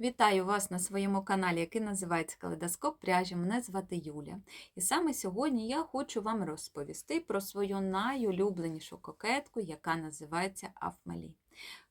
Вітаю вас на своєму каналі, який називається Калейдоскоп пряжі. Мене звати Юля. І саме сьогодні я хочу вам розповісти про свою найулюбленішу кокетку, яка називається Афмалі.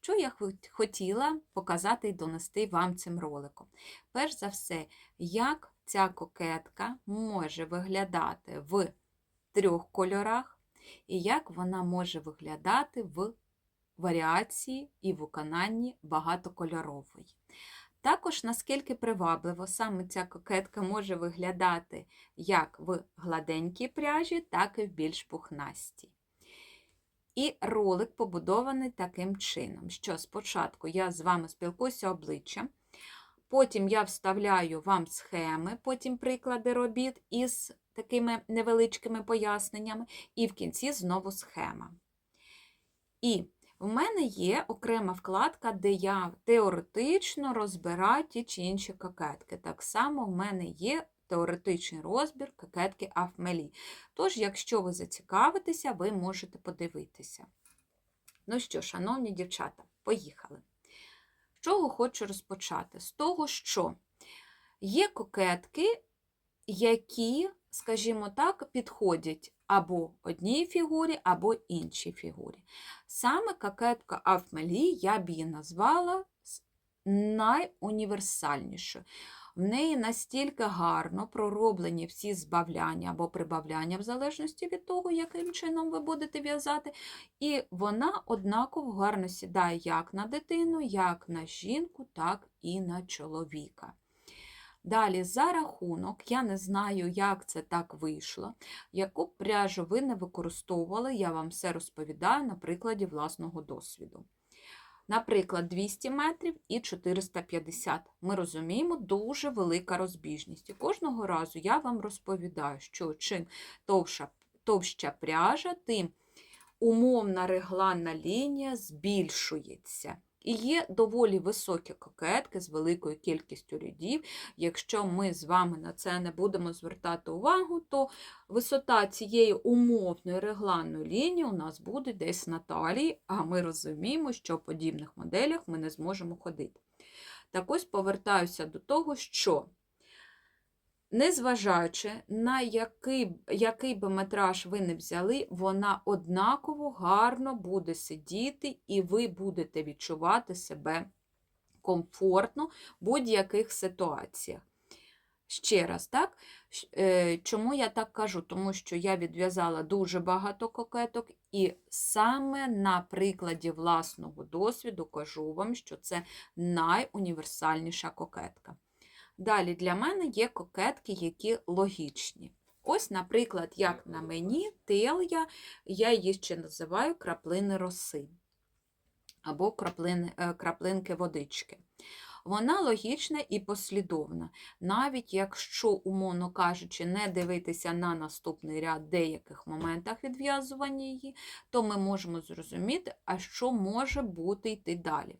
Що я хотіла показати і донести вам цим роликом. Перш за все, як ця кокетка може виглядати в трьох кольорах, і як вона може виглядати в варіації і виконанні багатокольорової. Також наскільки привабливо саме ця кокетка може виглядати як в гладенькій пряжі, так і в більш пухнастій. І ролик побудований таким чином, що спочатку я з вами спілкуюся обличчям, потім я вставляю вам схеми, потім приклади робіт із такими невеличкими поясненнями, і в кінці знову схема. І в мене є окрема вкладка, де я теоретично розбираю ті чи інші кокетки. Так само в мене є теоретичний розбір кокетки Афмелі. Тож, якщо ви зацікавитеся, ви можете подивитися. Ну що, шановні дівчата, поїхали. З чого хочу розпочати? З того, що є кокетки, які, скажімо так, підходять або одній фігурі, або іншій фігурі. Саме кокетка Афмелі я б її назвала найуніверсальнішою. В неї настільки гарно пророблені всі збавляння або прибавляння, в залежності від того, яким чином ви будете в'язати. І вона однаково гарно сідає як на дитину, як на жінку, так і на чоловіка. Далі, за рахунок, я не знаю, як це так вийшло, яку пряжу ви не використовували, я вам все розповідаю на прикладі власного досвіду. Наприклад, 200 метрів і 450. Ми розуміємо, дуже велика розбіжність. І кожного разу я вам розповідаю, що чим товща, товща пряжа, тим умовна регланна лінія збільшується. І є доволі високі кокетки з великою кількістю рядів. Якщо ми з вами на це не будемо звертати увагу, то висота цієї умовної регланної лінії у нас буде десь на талії, а ми розуміємо, що в подібних моделях ми не зможемо ходити. Так ось повертаюся до того, що незважаючи на який, який би метраж ви не взяли, вона однаково гарно буде сидіти, і ви будете відчувати себе комфортно в будь-яких ситуаціях. Ще раз, так? Е, Чому я так кажу? Тому що я відв'язала дуже багато кокеток, і саме на прикладі власного досвіду кажу вам, що це найуніверсальніша кокетка. Далі для мене є кокетки, які логічні. Ось, наприклад, як на мені тел'я, я її ще називаю краплини роси або краплини, е, краплинки водички. Вона логічна і послідовна. Навіть якщо, умовно кажучи, не дивитися на наступний ряд деяких моментах відв'язування її, то ми можемо зрозуміти, а що може бути йти далі.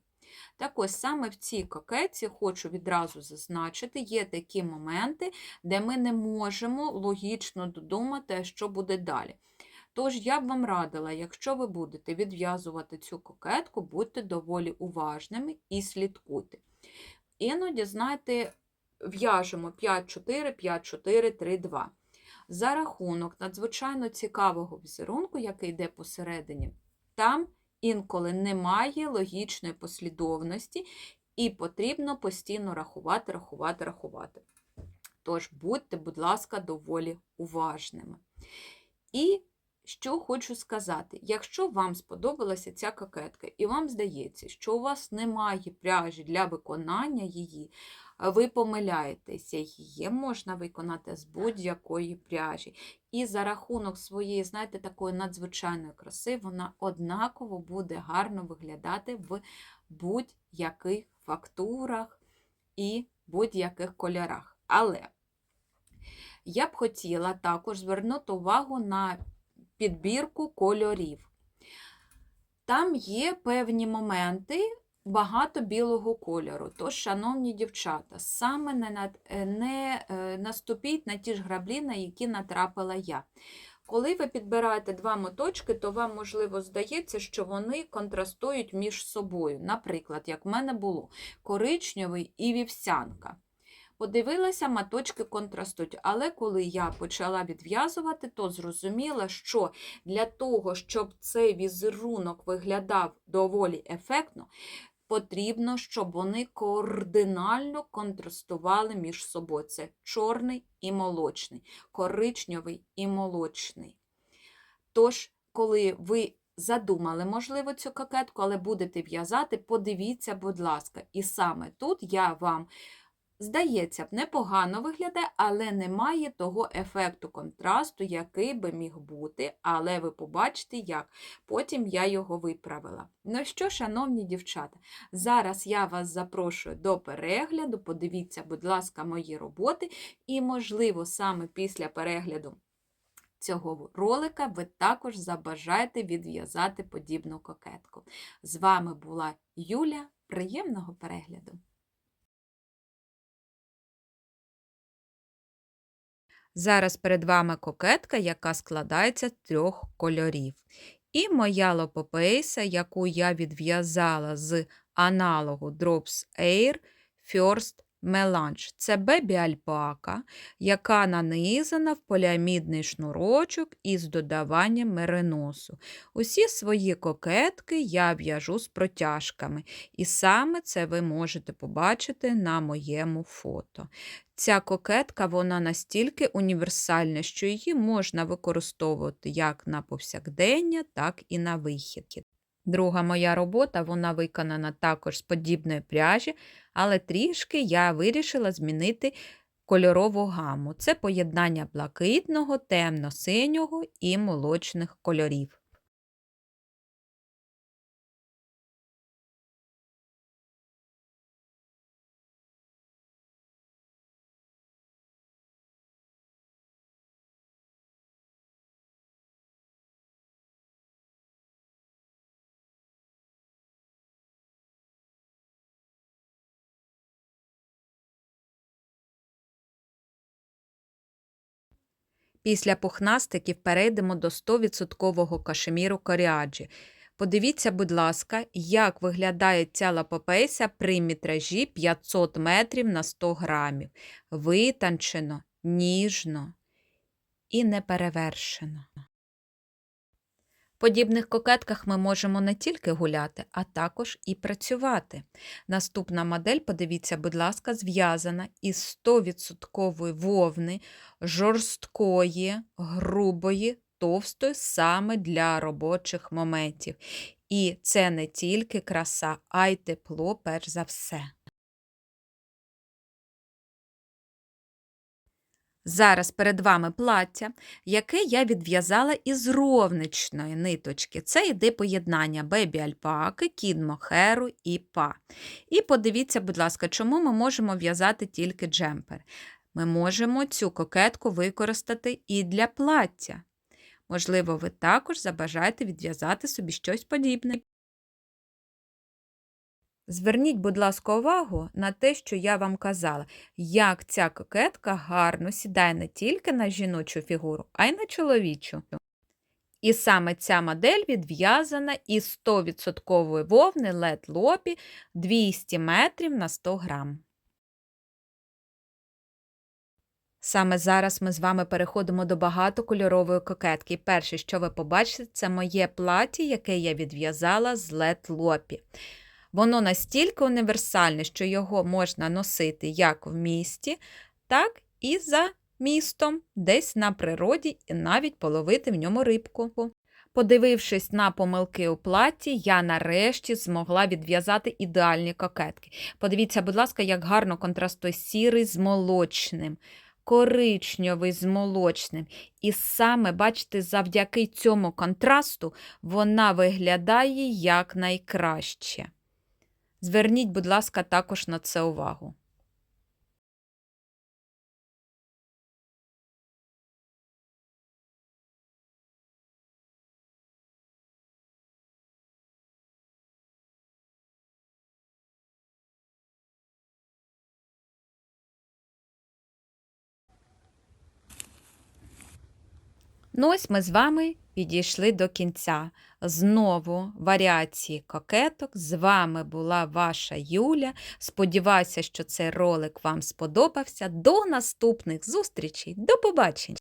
Так ось саме в цій кокетці хочу відразу зазначити, є такі моменти, де ми не можемо логічно додумати, що буде далі. Тож я б вам радила, якщо ви будете відв'язувати цю кокетку, будьте доволі уважними і слідкуйте. Іноді, знаєте, в'яжемо 5-4, 5-4, 3-2. За рахунок надзвичайно цікавого візерунку, який йде посередині, там інколи немає логічної послідовності, і потрібно постійно рахувати, рахувати, рахувати. Тож будьте, будь ласка, доволі уважними. І що хочу сказати, якщо вам сподобалася ця кокетка, і вам здається, що у вас немає пряжі для виконання її, ви помиляєтеся, її можна виконати з будь-якої пряжі. І за рахунок своєї, знаєте, такої надзвичайної краси, вона однаково буде гарно виглядати в будь-яких фактурах і будь-яких кольорах. Але я б хотіла також звернути увагу на підбірку кольорів. Там є певні моменти, багато білого кольору. Тож, шановні дівчата, саме не, над- е, не е, наступіть на ті ж граблі, на які натрапила я. Коли ви підбираєте два моточки, то вам, можливо, здається, що вони контрастують між собою. Наприклад, як в мене було коричневий і вівсянка. Подивилася, моточки контрастують, але коли я почала відв'язувати, то зрозуміла, що для того, щоб цей візерунок виглядав доволі ефектно, потрібно, щоб вони координально контрастували між собою. Це чорний і молочний, коричневий і молочний. Тож, коли ви задумали, можливо, цю кокетку, але будете в'язати, подивіться, будь ласка. І саме тут я вам, здається, б, непогано виглядає, але немає того ефекту контрасту, який би міг бути, але ви побачите, як. Потім я його виправила. Ну що, шановні дівчата, зараз я вас запрошую до перегляду. Подивіться, будь ласка, мої роботи, і, можливо, саме після перегляду цього ролика ви також забажаєте відв'язати подібну кокетку. З вами була Юля. Приємного перегляду! Зараз перед вами кокетка, яка складається з трьох кольорів. І моя лопопейса, яку я відв'язала з аналогу Drops Air First Melange. Це бебі альпака, яка нанизана в поліамідний шнурочок із додаванням мериносу. Усі свої кокетки я в'яжу з протяжками, і саме це ви можете побачити на моєму фото. Ця кокетка вона настільки універсальна, що її можна використовувати як на повсякдення, так і на вихід. Друга моя робота вона виконана також з подібної пряжі, але трішки я вирішила змінити кольорову гаму. Це поєднання блакитного, темно-синього і молочних кольорів. Після пухнастиків перейдемо до 100% кашеміру коріаджі. Подивіться, будь ласка, як виглядає ця лапопейся при мітражі 500 метрів на 100 грамів. Витанчено, ніжно і неперевершено. Подібних кокетках ми можемо не тільки гуляти, а також і працювати. Наступна модель, подивіться, будь ласка, зв'язана із 100% вовни, жорсткої, грубої, товстої саме для робочих моментів. І це не тільки краса, а й тепло, перш за все. Зараз перед вами плаття, яке я відв'язала із ровничної ниточки. Це йде поєднання бебі альпаки, кід мохеру і па. І подивіться, будь ласка, чому ми можемо в'язати тільки джемпер. Ми можемо цю кокетку використати і для плаття. Можливо, ви також забажаєте відв'язати собі щось подібне. Зверніть, будь ласка, увагу на те, що я вам казала, як ця кокетка гарно сідає не тільки на жіночу фігуру, а й на чоловічу. І саме ця модель відв'язана із 100% вовни LED лопі 200 метрів на 100 грам. Саме зараз ми з вами переходимо до багатокольорової кокетки. перше, що ви побачите, це моє плаття, яке я відв'язала з LED лопі. Воно настільки універсальне, що його можна носити як в місті, так і за містом, десь на природі, і навіть половити в ньому рибку. Подивившись на помилки у платі, я нарешті змогла відв'язати ідеальні кокетки. Подивіться, будь ласка, як гарно контрастує сірий з молочним, коричневий з молочним. І саме, бачите, завдяки цьому контрасту вона виглядає якнайкраще. Зверніть, будь ласка, також на це увагу. Ну ось ми з вами підійшли до кінця. Знову варіації кокеток. З вами була ваша Юля. Сподіваюся, що цей ролик вам сподобався. До наступних зустрічей. До побачення!